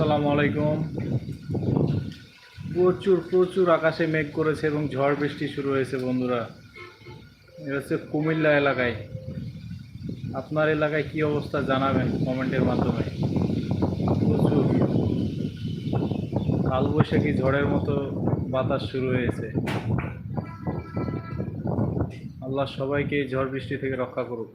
আসসালামু আলাইকুম। প্রচুর প্রচুর আকাশে মেঘ করেছে এবং ঝড় বৃষ্টি শুরু হয়েছে বন্ধুরা। এটা হচ্ছে কুমিল্লা এলাকায়। আপনার এলাকায় কি অবস্থা জানাবেন কমেন্টের মাধ্যমে। প্রচুর। কালবৈশাখী ঝড়ের মতো বাতাস শুরু হয়েছে। আল্লাহ সবাইকে ঝড় বৃষ্টি থেকে রক্ষা করুক।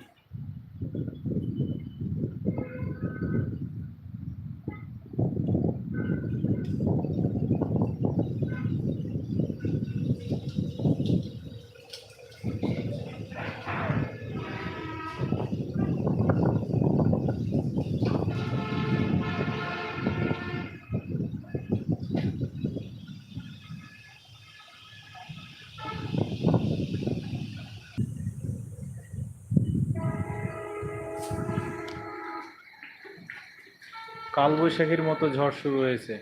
কালবৈশাখীর মতো ঝড় শুরু হয়েছে।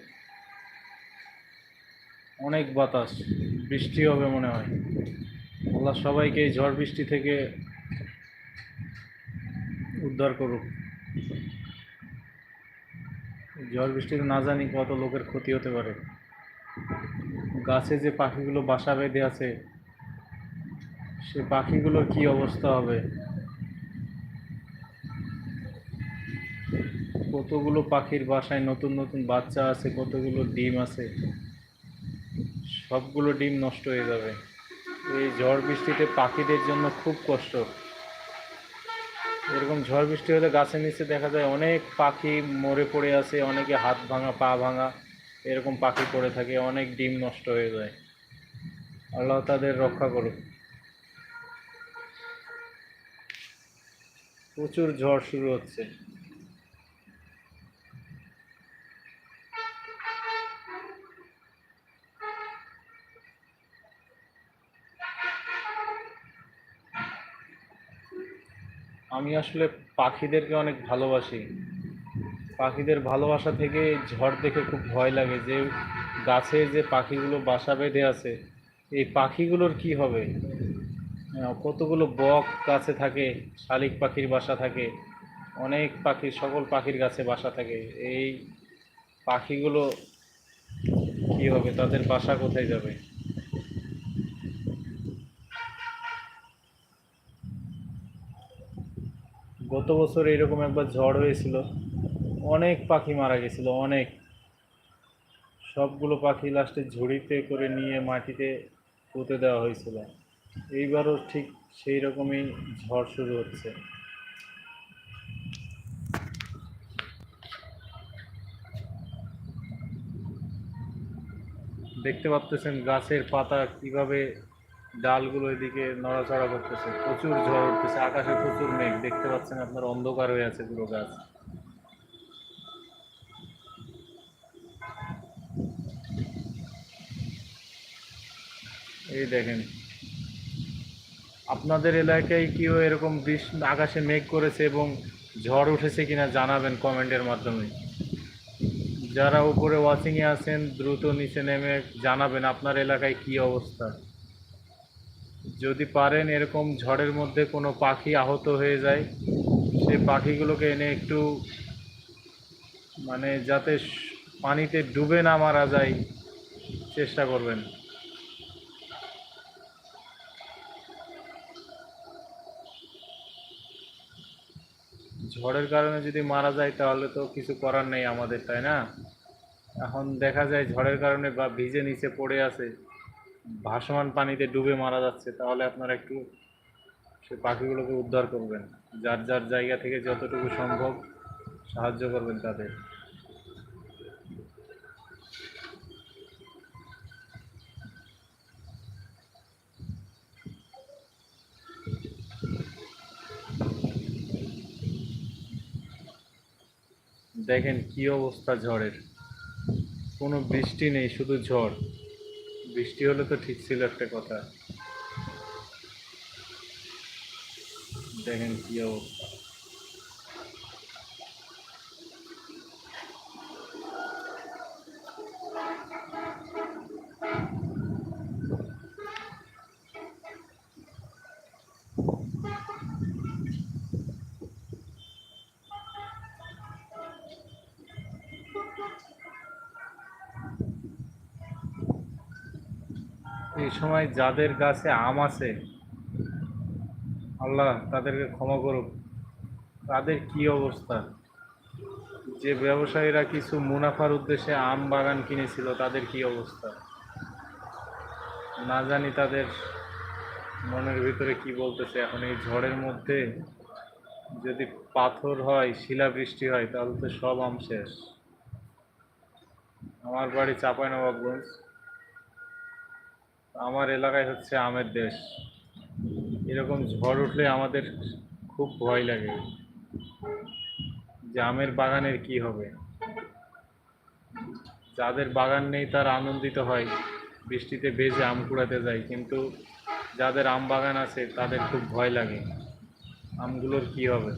অনেক বাতাস, বৃষ্টি হবে মনে হয়। আল্লাহ সবাইকে এই ঝড় বৃষ্টি থেকে উদ্ধার করুক। ঝড় বৃষ্টিতে না জানি কত লোকের ক্ষতি হতে পারে। গাছে যে পাখিগুলো বাসা বেঁধে আছে, সে পাখিগুলোর কি অবস্থা হবে? কতগুলো পাখির বাসায় নতুন নতুন বাচ্চা আছে, কতগুলো ডিম আছে, সবগুলো ডিম নষ্ট হয়ে যাবে। এই ঝড় বৃষ্টিতে পাখিদের জন্য খুব কষ্ট। এরকম ঝড় বৃষ্টি হলে গাছের নিচে দেখা যায় অনেক পাখি মরে পড়ে আছে, অনেকে হাত ভাঙা, পা ভাঙা, এরকম পাখি পড়ে থাকে, অনেক ডিম নষ্ট হয়ে যায়। আল্লাহ তাদের রক্ষা করুক। প্রচুর ঝড় শুরু হচ্ছে। আমি আসলে পাখিদেরকে অনেক ভালোবাসি। পাখিদের ভালোবাসা থেকে ঝড় দেখে খুব ভয় লাগে যে গাছে যে পাখিগুলো বাসা বেঁধে আছে, এই পাখিগুলোর কি হবে? কতগুলো বক গাছে থাকে, শালিক পাখির বাসা থাকে, অনেক পাখির, সকল পাখির গাছে বাসা থাকে। এই পাখিগুলো কি হবে? তাদের বাসা কোথায় যাবে? গত বছর এরকম একবার ঝড় হয়েছিল। অনেক পাখি মারা গেছিল, অনেক। সবগুলো পাখি লাস্টে ঝুড়িতে করে নিয়ে মাটিতে পুঁতে দেওয়া হয়েছিল। এইবারও ঠিক সেই রকমই ঝড় শুরু হচ্ছে। দেখতে পাচ্ছেন গাছের পাতা কীভাবে ডালগুলো এদিকে নড়াচড়া করতেছে, প্রচুর ঝড় উঠতেছে, আকাশে প্রচুর মেঘ, দেখতে পাচ্ছেন আপনার অন্ধকার হয়ে আছে পুরো গাছ। এই দেখেন, আপনাদের এলাকায় কিও এরকম বৃষ্টি আকাশে মেঘ করেছে এবং ঝড় উঠেছে কিনা জানাবেন কমেন্টের মাধ্যমে। যারা উপরে ওয়াচিংয়ে আছেন, দ্রুত নিচে নেমে জানাবেন আপনার এলাকায় কি অবস্থা। যদি পারেন এরকম ঝড়ের মধ্যে কোনো পাখি আহত হয়ে যায় সেই পাখিগুলোকে এনে একটু মানে যাতে পানিতে ডুবে না মারা যায়, চেষ্টা করবেন। ঝড়ের কারণে যদি মারা যায়, তাহলে তো কিছু করার নেই আমাদের, তাই না? এখন দেখা যায় ঝড়ের কারণে বা ভিজে নিচে পড়ে আছে। ভাসমান পানিতে ডুবে মারা যাচ্ছে, তাহলে আপনারা একটু সে পাখিগুলোকে উদ্ধার করবেন। যার যার জায়গা থেকে যতটুকু সম্ভব সাহায্য করবেন তাদের। দেখেন কি অবস্থা ঝড়ের। কোনো বৃষ্টি নেই, শুধু ঝড়। বৃষ্টি হলে তো ঠিক ছিল একটা কথা। দেখেন কি অবস্থা। এই সময় যাদের গাছে আম আছে, আল্লাহ তাদেরকে ক্ষমা করুক। তাদের কি অবস্থা? যে ব্যবসায়ীরা কিছু মুনাফার উদ্দেশ্যে আম বাগান কিনেছিল, তাদের কি অবস্থা? না জানি তাদের মনের ভিতরে কি বলতেছে। এখন এই ঝড়ের মধ্যে যদি পাথর হয়, শিলাবৃষ্টি হয়, তাহলে তো সব আম শেষ। আমার বাড়ি চাঁপাইনবাবগঞ্জ। আমার এলাকায় হচ্ছে আমের দেশ। এরকম ঝড় উঠলে আমাদের খুব ভয় লাগে যে আমের বাগানের কি হবে। যাদের বাগান নেই তারা আনন্দিত হয়, বৃষ্টিতে ভেজে আম কুড়াতে যায়, কিন্তু যাদের আম বাগান আছে তাদের খুব ভয় লাগে, আমগুলোর কি হবে?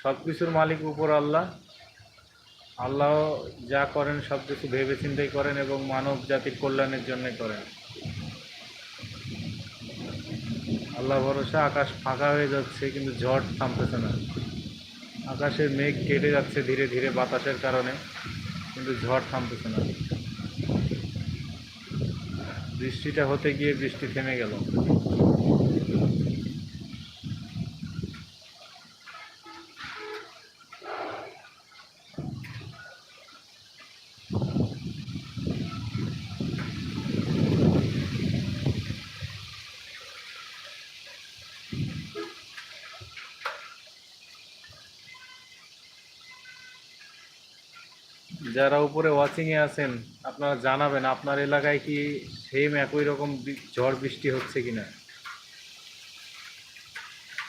সব কিছুর মালিক উপর আল্লাহ। আল্লাহ যা করেন সব কিছু ভেবে চিন্তাই করেন এবং মানব জাতির কল্যাণের জন্য করেন। আল্লাহ ভরসা, আকাশ ফাঁকা হয়ে যাচ্ছে, কিন্তু ঝড় থামতেছে না। আকাশের মেঘ কেটে যাচ্ছে ধীরে ধীরে বাতাসের কারণে, কিন্তু ঝড় থামতেছে না। বৃষ্টিটা হতে গিয়ে বৃষ্টি থেমে গেল। যারা উপরে ওয়াচিংয়ে আছেন, আপনারা জানাবেন, আপনার এলাকায় কি সেম একই রকম ঝড় বৃষ্টি হচ্ছে কিনা?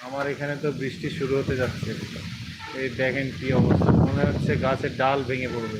আমার এখানে তো বৃষ্টি শুরু হতে যাচ্ছে। এই দেখেন কি অবস্থা। মনে হচ্ছে গাছের ডাল ভেঙে পড়বে।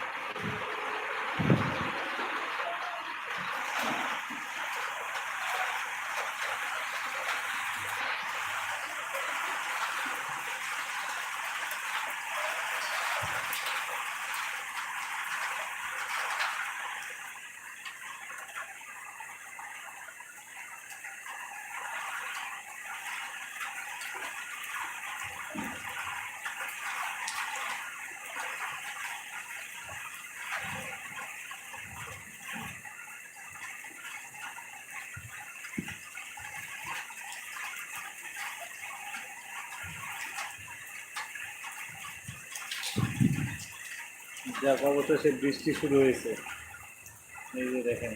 যাক সে বৃষ্টি শুরু হয়েছে। এই যে দেখেন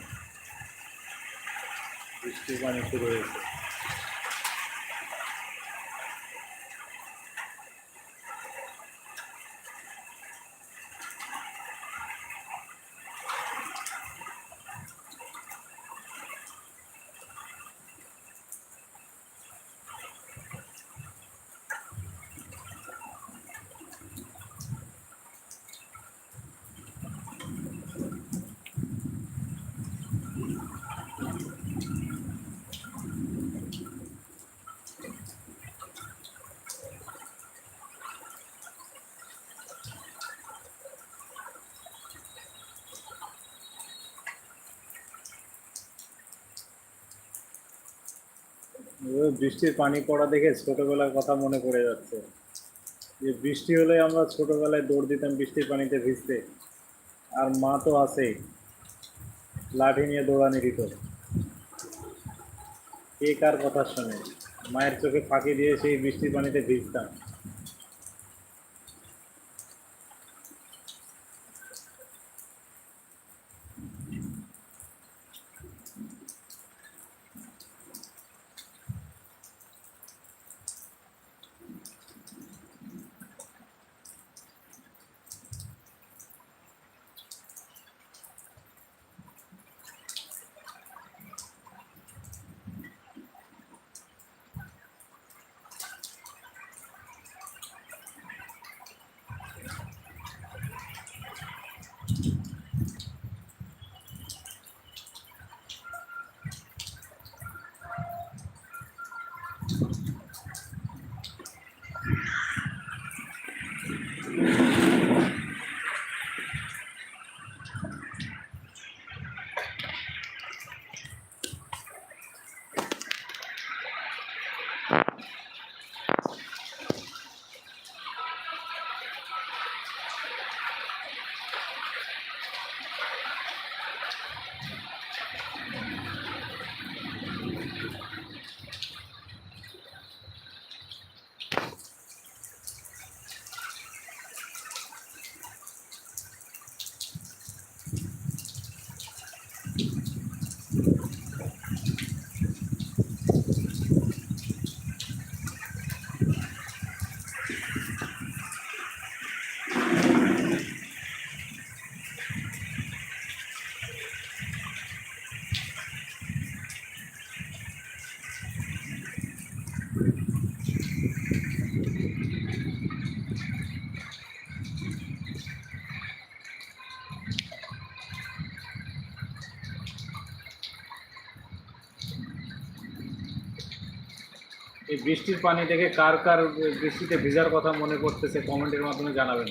বৃষ্টির পানি শুরু হয়েছে। বৃষ্টির পানি পড়া দেখে ছোটবেলার কথা মনে পড়ে যাচ্ছে। যে বৃষ্টি হলে আমরা ছোটবেলায় দৌড় দিতাম বৃষ্টির পানিতে ভিজতে। আর মা তো আছেই। লাঠি নিয়ে দৌড়ানি দিত। কে কার কথা শোনে? মায়ের চোখে ফাঁকি দিয়ে সেই বৃষ্টির পানিতে ভিজতাম। এই বৃষ্টির পানি দেখে কার কার বৃষ্টিতে ভিজার কথা মনে করতেছে কমেন্টের মাধ্যমে জানাবেন।